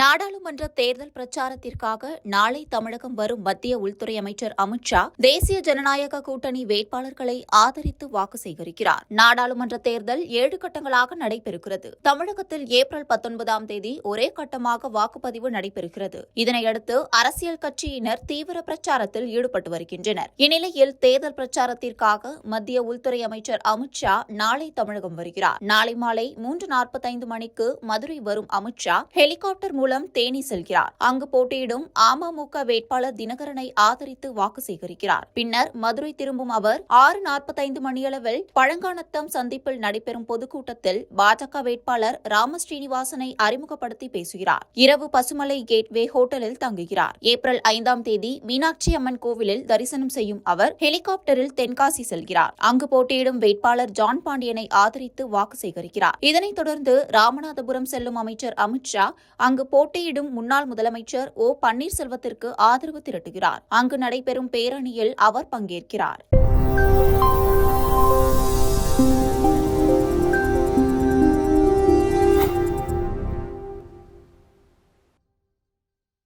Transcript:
நாடாளுமன்ற தேர்தல் பிரச்சாரத்திற்காக நாளை தமிழகம் வரும் மத்திய உள்துறை அமைச்சர் அமித் ஷா தேசிய ஜனநாயக கூட்டணி வேட்பாளர்களை ஆதரித்து வாக்கு சேகரிக்கிறார். நாடாளுமன்ற தேர்தல் ஏழு கட்டங்களாக நடைபெறுகிறது. தமிழகத்தில் ஏப்ரல் பத்தொன்பதாம் தேதி ஒரே கட்டமாக வாக்குப்பதிவு நடைபெறுகிறது. இதனையடுத்து அரசியல் கட்சியினர் தீவிர பிரச்சாரத்தில் ஈடுபட்டு வருகின்றனர். இந்நிலையில் தேர்தல் பிரச்சாரத்திற்காக மத்திய உள்துறை அமைச்சர் அமித் ஷா நாளை தமிழகம் வருகிறார். நாளை மாலை மூன்று நாற்பத்தைந்து மணிக்கு மதுரை வரும் அமித் ஷா ஹெலிகாப்டர் மூலம் தேனி செல்கிறார். அங்கு போட்டியிடும் அமமுக வேட்பாளர் தினகரனை ஆதரித்து வாக்கு சேகரிக்கிறார். பின்னர் மதுரை திரும்பும் அவர் ஆறு நாற்பத்தைந்து மணியளவில் பழங்கானத்தம் சந்திப்பில் நடைபெறும் பொதுக்கூட்டத்தில் பாஜக வேட்பாளர் ராம ஸ்ரீனிவாசனை அறிமுகப்படுத்தி பேசுகிறார். இரவு பசுமலை கேட்வே ஹோட்டலில் தங்குகிறார். ஏப்ரல் ஐந்தாம் தேதி மீனாட்சி அம்மன் கோவிலில் தரிசனம் செய்யும் அவர் ஹெலிகாப்டரில் தென்காசி செல்கிறார். அங்கு போட்டியிடும் வேட்பாளர் ஜான் பாண்டியனை ஆதரித்து வாக்கு சேகரிக்கிறார். இதனைத் தொடர்ந்து ராமநாதபுரம் செல்லும் அமைச்சர் அமித்ஷா அங்கு அங்கு போட்டியிடும் முன்னாள் முதலமைச்சர் ஓ பன்னீர்செல்வத்திற்கு ஆதரவு திரட்டுகிறார். அங்கு நடைபெறும் பேரணியில் அவர் பங்கேற்கிறார்.